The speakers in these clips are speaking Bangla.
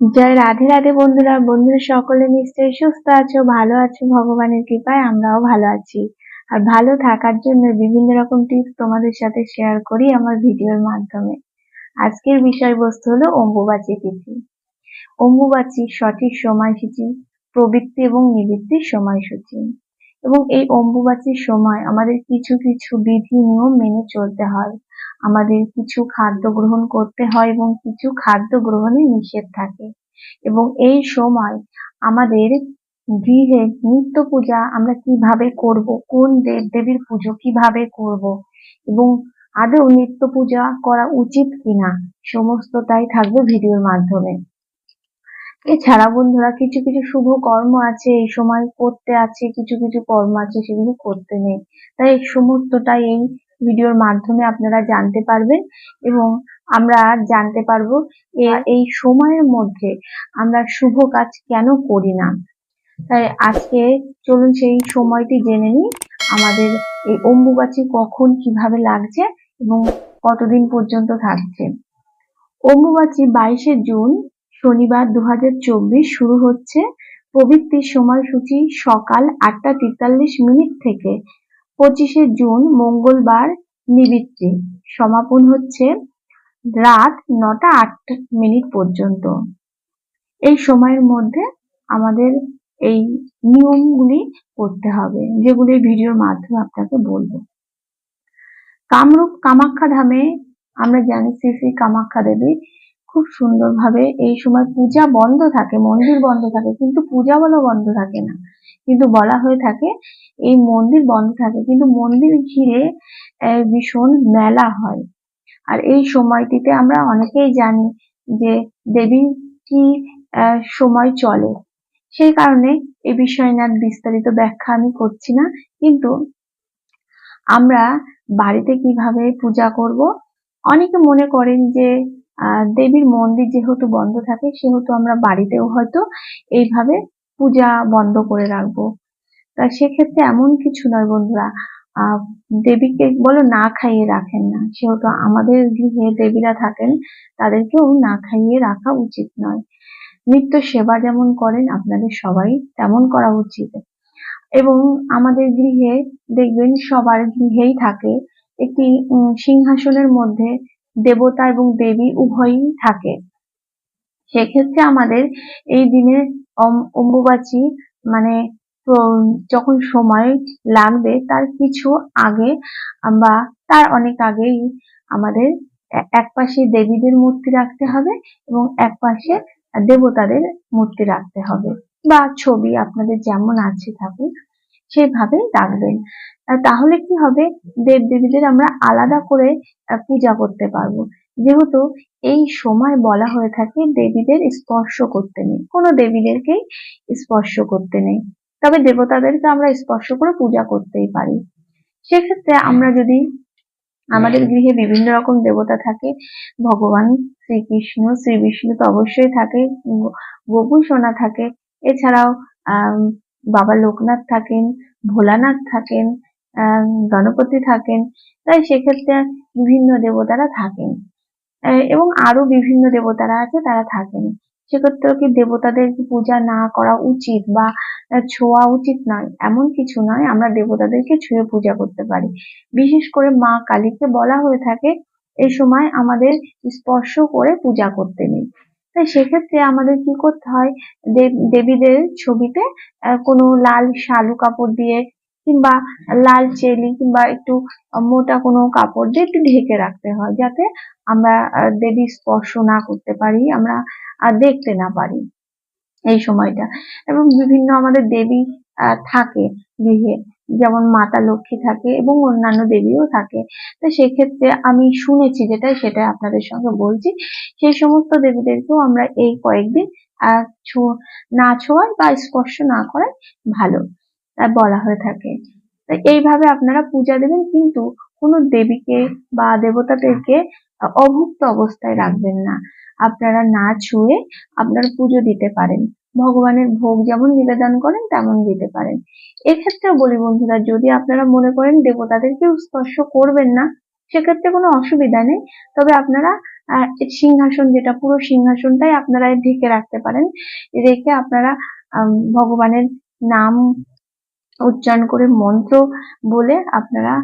জয় রাধে রাধে বন্ধুরা বন্ধুরা সকলে নিশ্চয়ই সুস্থ আছো, ভালো আছো, ভগবানের কৃপায় আমরাও ভালো আছি। আর ভালো থাকার জন্য বিভিন্ন রকম টিপস তোমাদের সাথে শেয়ার করি আমার ভিডিওর মাধ্যমে। আজকের বিষয়বস্তু হলো অম্বুবাচী তিথি। অম্বুবাচীর সঠিক সময়সূচি, প্রবৃত্তি এবং নিবৃত্তির সময়সূচি। এবং এই অম্বুবাচীর সময় আমাদের কিছু কিছু বিধি, নিয়ম মেনে চলতে হয়। আমাদের কিছু খাদ্য গ্রহণ করতে হয় এবং কিছু খাদ্য গ্রহণে নিষেধ থাকে। এবং এই সময় আমাদের গৃহে নিত্য পূজা আমরা কীভাবে করব? কোন দেব দেবীর পুজো কীভাবে করব? এবং আদৌ নিত্য পূজা করা উচিত কিনা? সমস্তটাই থাকবে ভিডিওর মাধ্যমে। এছাড়া বন্ধুরা, কিছু কিছু শুভ কর্ম আছে। এই সময় করতে আছে, কিছু কিছু কর্ম আছে, সেগুলো করতে নেই। তাই সমস্তটাই এই ভিডিওর মাধ্যমে আপনারা জানতে পারবেন এবং আমরা জানতে পারব এই সময়ের মধ্যে আমরা শুভ কাজ কেন করি না। তাই আজকে চলুন সেই সময়টি জেনে নিই আমাদের এই অম্বুবাচী কখন কীভাবে লাগছে এবং কতদিন পর্যন্ত থাকছে। অম্বুবাচী বাইশে জুন শনিবার দু হাজার চব্বিশ শুরু হচ্ছে। প্রবৃত্তির সময়সূচি সকাল আটটা তেতাল্লিশ মিনিট থেকে পঁচিশে জুন, মঙ্গলবার, নিবৃত্তি। সমাপন হচ্ছে রাত নটা আট মিনিট পর্যন্ত। এই সময়ের মধ্যে আমাদের এই নিয়মগুলি করতে হবে, যেগুলি ভিডিওর মাধ্যমে আপনাকে বলব। কামরূপ কামাখ্যা ধামে আমরা জানি শ্রী শ্রী কামাখ্যা দেবী খুব সুন্দরভাবে এই সময় পূজা বন্ধ থাকে, মন্দির বন্ধ থাকে, কিন্তু পূজা বলো বন্ধ থাকে না। কিন্তু বলা হয়ে থাকে এই মন্দির বন্ধ থাকে। কিন্তু মন্দির ঘিরে ভীষণ মেলা হয়। আর এই সময়টিতে আমরা অনেকেই জানি যে দেবীর কি সময় চলে। সেই কারণে এ বিষয়ে না বিস্তারিত ব্যাখ্যা আমি করছি না। কিন্তু আমরা বাড়িতে কীভাবে পূজা করব? অনেকে মনে করেন যে দেবীর মন্দির যেহেতু বন্ধ থাকে, সেহেতু আমরা বাড়িতেও হয়তো এইভাবে পূজা বন্ধ করে রাখব। তা সেক্ষেত্রে এমন কিছু নয় বন্ধুরা দেবীকে বলো না খাইয়ে রাখেন না। সেহেতু আমাদের গৃহে দেবীরা থাকেন, তাদেরকেও না খাইয়ে রাখা উচিত নয়। নিত্য সেবা যেমন করেন আপনাদের সবাই, তেমন করা উচিত। এবং আমাদের গৃহে দেখবেন সবার গৃহেই থাকে একটি সিংহাসনের মধ্যে দেবতা এবং দেবী উভয়ই থাকে। সেক্ষেত্রে আমাদের এই দিনে অম- অম্বুবাচী মানে যখন সময় লাগবে তার কিছু আগে বা তার অনেক আগেই আমাদের এক পাশে দেবীদের মূর্তি রাখতে হবে এবং এক পাশে দেবতাদের মূর্তি রাখতে হবে বা ছবি আপনাদের যেমন আছে থাকুক সেভাবেই রাখবেন। তাহলে কি হবে? দেব দেবীদের আমরা আলাদা করে পূজা করতে পারব। যেহেতু এই সময় বলা হয়ে থাকে দেবীদের স্পর্শ করতে নেই কোনো দেবীদেরকেই স্পর্শ করতে নেই। তবে দেবতাদেরকে আমরা স্পর্শ করে পূজা করতেই পারি। সেক্ষেত্রে আমরা যদি আমাদের গৃহে বিভিন্ন রকম দেবতা থাকে, ভগবান শ্রীকৃষ্ণ শ্রী বিষ্ণু তো অবশ্যই থাকে গোপু সোনা থাকে, এছাড়াও বাবা লোকনাথ থাকেন, ভোলানাথ থাকেন গণপতি থাকেন, তাই সেক্ষেত্রে বিভিন্ন দেবতারা থাকেন। এবং আরও বিভিন্ন দেবতারা আছে, তারা থাকেন। সেক্ষেত্রেও কি দেবতাদের পূজা না করা উচিত বা ছোঁয়া উচিত নয়? এমন কিছু নয়, আমরা দেবতাদেরকে ছুঁয়ে পূজা করতে পারি। বিশেষ করে মা কালীকে বলা হয়ে থাকে এই সময় আমাদের স্পর্শ করে পূজা করতে নেই। তাই সেক্ষেত্রে আমাদের কি করতে হয়? দেব, দেবীদের ছবিতে কোনো লাল শালু কাপড় দিয়ে কিংবা লাল চেলি কিংবা একটু মোটা কোনো কাপড় দিয়ে একটু ঢেকে রাখতে হয়, যাতে আমরা দেবী স্পর্শ না করতে পারি, আমরা দেখতে না পারি এই সময়টা। এবং বিভিন্ন আমাদের দেবী থাকে গৃহে, যেমন মাতা লক্ষ্মী থাকে এবং অন্যান্য দেবীও থাকে। তো সেক্ষেত্রে আমি শুনেছি যেটা, সেটা আপনাদের সঙ্গে বলছি, সেই সমস্ত দেবীদেরকেও আমরা এই কয়েকদিন না ছোঁয়াই বা স্পর্শ না করাই ভালো। বলা হয়ে থাকে। এইভাবে আপনারা পূজা দেবেন, কিন্তু কোনো দেবীকে বা দেবতাদেরকে অভুক্ত অবস্থায় রাখবেন না। আপনারা না ছুঁয়ে আপনারা পুজো দিতে পারেন। ভগবানের ভোগ যেমন নিবেদন করেন, তেমন দিতে পারেন। এক্ষেত্রে বলি বন্ধুরা, যদি আপনারা মনে করেন দেবতাদেরকেও স্পর্শ করবেন না, সেক্ষেত্রে কোনো অসুবিধা নেই। তবে আপনারা সিংহাসন যেটা, পুরো সিংহাসনটাই আপনারা ঢেকে রাখতে পারেন। রেখে আপনারা ভগবানের নাম উচ্চারণ করে মন্ত্র বলে আপনারা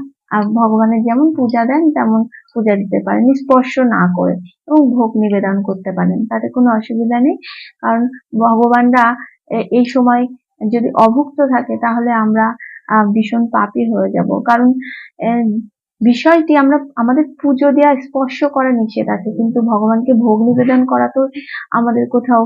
ভগবানের যেমন পূজা দেন, তেমন পূজা দিতে পারেন। স্পর্শ না করে এবং ভোগ নিবেদন করতে পারেন। তাতে কোনো অসুবিধা নেই। কারণ ভগবানরা এই সময় যদি অভুক্ত থাকে, তাহলে আমরা ভীষণ পাপি হয়ে যাব। কারণ বিষয়টি আমরা, আমাদের পুজো দেওয়া স্পর্শ করা নিষেধ আছে, কিন্তু ভগবানকে ভোগ নিবেদন করা তো আমাদের কোথাও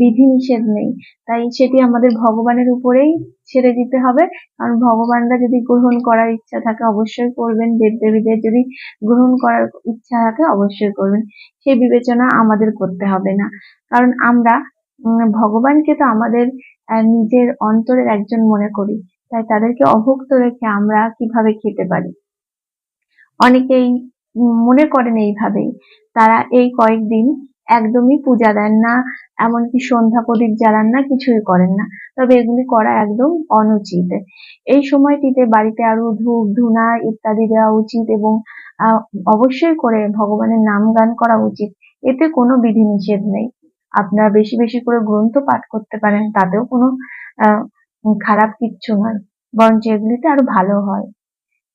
বিধি নিষেধ নেই। তাই সেটি আমাদের ভগবানের উপরেই ছেড়ে দিতে হবে। কারণ ভগবানরা যদি গ্রহণ করার ইচ্ছা থাকে অবশ্যই করবেন, দেবদেবীদের যদি গ্রহণ করার ইচ্ছা থাকে অবশ্যই করবেন। সেই বিবেচনা আমাদের করতে হবে না। কারণ আমরা ভগবানকে তো আমাদের নিজের অন্তরের একজন মনে করি। তাই তাদেরকে অভুক্ত রেখে আমরা কীভাবে খেতে পারি? অনেকেই মনে করেন এইভাবেই। তারা এই কয়েকদিন একদমই পূজা দেন না, এমনকি সন্ধ্যা প্রদীপ জ্বালান না, কিছুই করেন না। তবে এগুলি করা একদম অনুচিত। এই সময়টিতে বাড়িতে আরও ধূপ, ধুনা ইত্যাদি দেওয়া উচিত এবং অবশ্যই করে ভগবানের নাম গান করা উচিত। এতে কোনো বিধি নিষেধ নেই। আপনারা বেশি বেশি করে গ্রন্থ পাঠ করতে পারেন, তাতেও কোনো খারাপ কিচ্ছু নয়। বরঞ্চ এগুলিতে আরও ভালো হয়।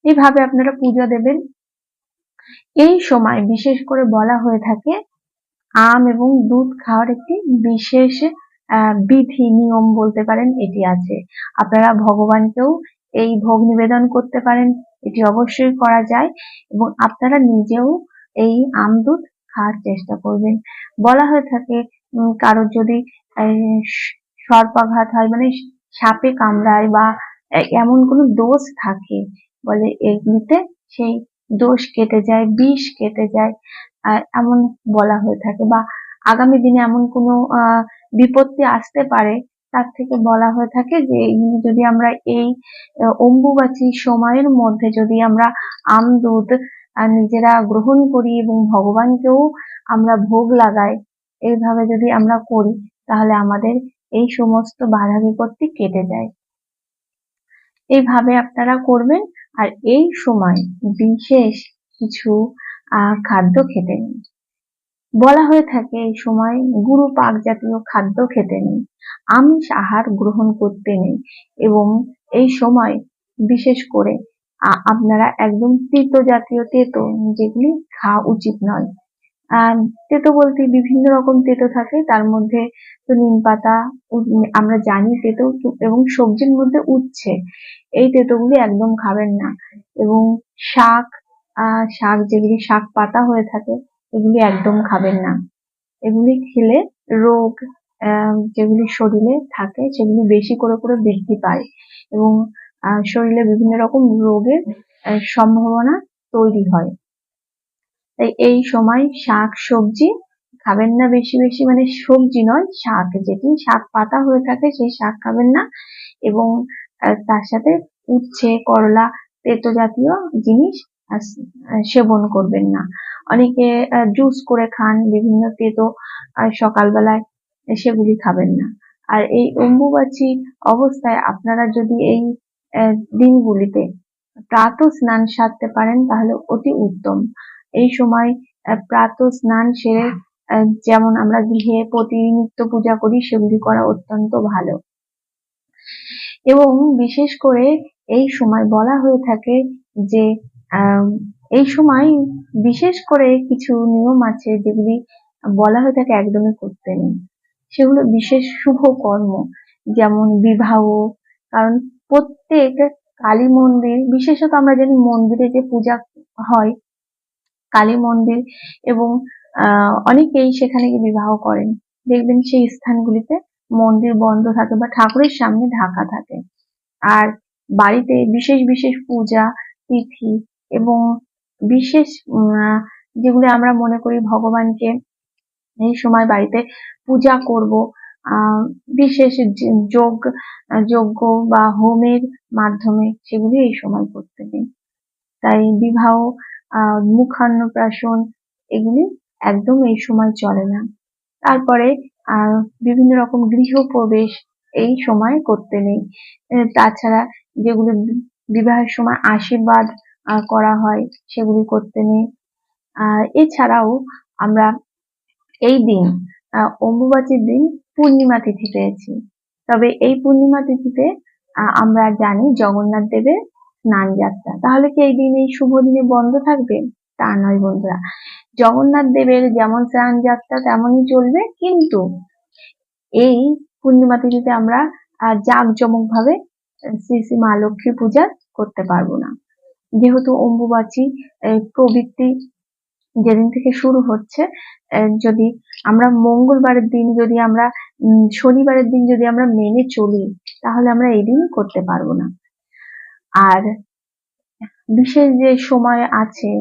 এইভাবে আপনারা পুজো দেবেন। এই সময় বিশেষ করে বলা হয়ে থাকে, আম এবং দুধ খাওয়ার একটি বিশেষ বিধি, নিয়ম বলতে পারেন এটি আছে। আপনারা ভগবানকেও এই ভোগ নিবেদন করতে পারেন, এটি অবশ্যই করা যায় এবং আপনারা নিজেও এই আম, দুধ খাওয়ার চেষ্টা করবেন। বলা হয়ে থাকে কারোর যদি সর্পাঘাত হয় মানে সাপে কামড়ায় বা এমন কোনো দোষ থাকে বলে এগুলিতে সেই দোষ কেটে যায়, বিষ কেটে যায় এমন বলা হয়ে থাকে বা আগামী দিনে এমন কোনো বিপত্তি আসতে পারে, তার থেকে বলা হয়ে থাকে যে যদি আমরা এই অম্বুবাচী সময়ের মধ্যে যদি আমরা আম, দুধ নিজেরা গ্রহণ করি এবং ভগবানকেও আমরা ভোগ লাগাই, এইভাবে যদি আমরা করি, তাহলে আমাদের এই সমস্ত বাধা বিপত্তি কেটে যায়। এইভাবে আপনারা করবেন। আর এই সময় বিশেষ কিছু খাদ্য খেতে নেই বলা হয়ে থাকে এই সময় গুরু পাক জাতীয় খাদ্য খেতে নেই আমিষ আহার গ্রহণ করতে নেই এবং এই সময় বিশেষ করে আপনারা একদম তেতো জাতীয় তেতো যেগুলি খাওয়া উচিত নয়। তেতো বলতে বিভিন্ন রকম তেতো থাকে। তার মধ্যে তো নিম পাতা আমরা জানি তেতো এবং সবজির মধ্যে উচ্ছে। এই তেতোগুলি একদম খাবেন না। এবং শাক শাক যেগুলি শাক পাতা হয়ে থাকে, এগুলি একদম খাবেন না। এগুলি খেলে রোগ যেগুলি শরীরে থাকে, সেগুলি বেশি করে করে বৃদ্ধি পায়। এবং শরীরে বিভিন্ন রকম রোগের সম্ভাবনা তৈরি হয়। তাই এই সময় শাক, সবজি খাবেন না বেশি বেশি মানে সবজি নয়, শাক। যেটি শাক পাতা হয়ে থাকে সেই শাক খাবেন না এবং তার সাথে উচ্ছে, করলা, তেতো জাতীয় জিনিস সেবন করবেন না। অনেকে জুস করে খান, বিভিন্ন তেতো সকালবেলায় সেগুলি খাবেন না। আর এই অম্বুবাচী অবস্থায় আপনারা যদি এই দিনগুলিতে প্রাত স্নান সারতে পারেন তাহলে অতি উত্তম। এই সময় প্রাত স্নান সেরে যেমন আমরা গৃহে প্রতিনিত্য পূজা করি, সেগুলি করা অত্যন্ত ভালো। এবং বিশেষ করে এই সময় বলা হয়ে থাকে যে এই সময় বিশেষ করে কিছু নিয়ম আছে যেগুলি বলা হয়ে থাকে একদমই করতে নেই। সেগুলো বিশেষ শুভ কর্ম, যেমন বিবাহ, কারণ প্রত্যেক কালী মন্দির, বিশেষত আমরা জানি মন্দিরে যে পূজা হয় কালী মন্দির এবং অনেকেই সেখানে গিয়ে বিবাহ করেন। দেখবেন সেই স্থানগুলিতে মন্দির বন্ধ থাকে বা ঠাকুরের সামনে ঢাকা থাকে। আর বাড়িতে বিশেষ বিশেষ পূজা, তিথি এবং বিশেষ যেগুলো আমরা মনে করি ভগবানকে এই সময় বাড়িতে পূজা করব বিশেষ যোগ যজ্ঞ বা হোমের মাধ্যমে সেগুলি এই সময় করতে দিন। তাই বিবাহ মুখান্নপ্রাশন এগুলি একদম এই সময় চলে না। তারপরে বিভিন্ন রকম গৃহপ্রবেশ এই সময় করতে নেই। তাছাড়া যেগুলো বিবাহের সময় আশীর্বাদ করা হয় সেগুলি করতে নেই। এছাড়াও আমরা এই দিন অম্বুবাচীর দিন পূর্ণিমা তিথি পেয়েছি। তবে এই পূর্ণিমা তিথিতে আমরা জানি জগন্নাথ দেবের স্নান যাত্রা। তাহলে কি এই দিন এই শুভ দিনে বন্ধ থাকবে? তা নয় বন্ধুরা। জগন্নাথ দেবের যেমন স্নান যাত্রা, তেমনই চলবে। কিন্তু এই পূর্ণিমা তিথিতে আমরা জাঁকজমক ভাবে শ্রী শ্রী মা লক্ষ্মী পূজা করতে পারব না। যেহেতু অম্বুবাচী প্রবৃত্তি যেদিন থেকে শুরু হচ্ছে যদি আমরা মঙ্গলবারের দিন যদি আমরা শনিবারের দিন যদি আমরা মেনে চলি, তাহলে আমরা এই দিন করতে পারব না। আর বিশেষ যে সময় আছে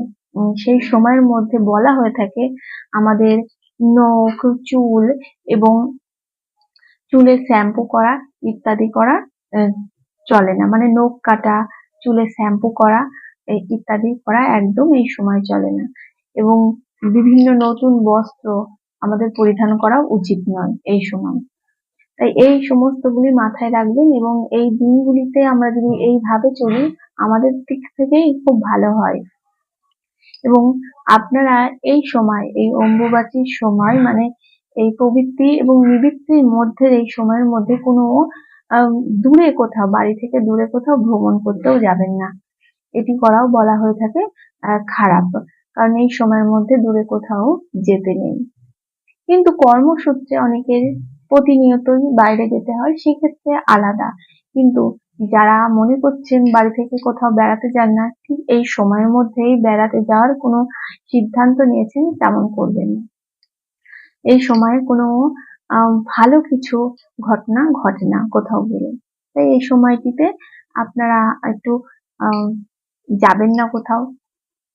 সেই সময়ের মধ্যে বলা হয়ে থাকে আমাদের নখ, চুল এবং চুলে শ্যাম্পু করা ইত্যাদি করা চলে না। মানে নখ কাটা চুলে শ্যাম্পু করা ইত্যাদি করা একদম এই সময় চলে না। এবং বিভিন্ন নতুন বস্ত্র আমাদের পরিধান করা উচিত নয় এই সময়। তাই এই সমস্তগুলি মাথায় রাখবেন এবং এই দিনগুলিতে আমরা যদি এইভাবে চলি, আমাদের দিক থেকেই খুব ভালো হয়। এবং আপনারা এই সময়, এই অম্বুবাচীর সময় মানে এই প্রবৃত্তি এবং নিবৃত্তির মধ্যে, এই সময়ের মধ্যে কোনো দূরে কোথাও, বাড়ি থেকে দূরে কোথাও ভ্রমণ করতেও যাবেন না। এটি করাও বলা হয়ে থাকে খারাপ, কারণ এই সময়ের মধ্যে দূরে কোথাও যেতে নেই। কিন্তু কর্মসূত্রে অনেকের প্রতিনিয়তই বাইরে যেতে হয়, সেক্ষেত্রে আলাদা। কিন্তু যারা মনে করছেন বাড়ি থেকে কোথাও বেড়াতে যান না, ঠিক এই সময়ের মধ্যেই বেড়াতে যাওয়ার কোনো সিদ্ধান্ত নিয়েছেন তেমন করবেন না। এই সময়ে কোনো ভালো কিছু ঘটনা ঘটে না কোথাও গেলে। তাই এই সময়টিতে আপনারা একটু যাবেন না কোথাও,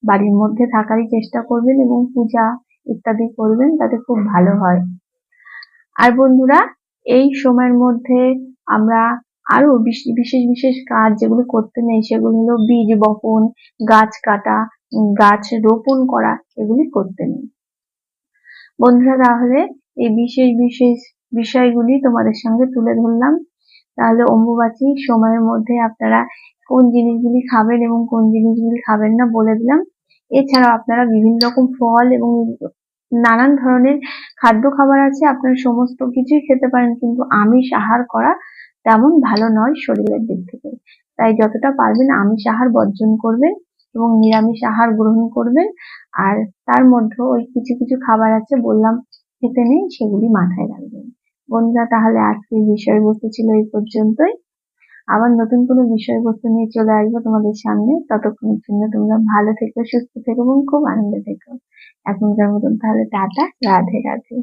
বাড়ির মধ্যে থাকারই চেষ্টা করবেন এবং পূজা ইত্যাদি করবেন, তাতে খুব ভালো হয়। আর বন্ধুরা, এই সময়ের মধ্যে আমরা আরও বিশ- বিশেষ বিশেষ কাজ যেগুলো করতে নেই, সেগুলো হলো বীজ বপন, গাছ কাটা গাছ রোপণ করা, এগুলি করতে নেই। বন্ধুরা, তাহলে এই বিশেষ বিশেষ বিষয়গুলি তোমাদের সঙ্গে তুলে ধরলাম। তাহলে অম্বুবাচী, সময়ের মধ্যে আপনারা কোন জিনিসগুলি খাবেন এবং কোন জিনিসগুলি খাবেন না বলে দিলাম। এছাড়াও আপনারা বিভিন্ন রকম ফল এবং নানান ধরনের খাদ্য খাবার আছে, আপনারা সমস্ত কিছুই খেতে পারেন, কিন্তু আমিষ আহার করা তেমন ভালো নয় শরীরের দিক থেকে। তাই যতটা পারবেন আমিষ আহার বর্জন করবেন এবং নিরামিষ আহার গ্রহণ করবেন। আর তার মধ্যে ওই কিছু কিছু খাবার আছে, বললাম খেতে নেই, সেগুলি মাথায় রাখবেন। বন্ধুরা, তাহলে আজকের বিষয়বস্তু ছিল এই পর্যন্তই। আবার নতুন কোনো বিষয়বস্তু নিয়ে চলে আসব তোমাদের সামনে। ততক্ষণের জন্য তোমরা ভালো থেকো, সুস্থ থেকো এবং খুব আনন্দে থেকো। এখনকার মতন তাহলে টাটা, রাধে রাধে।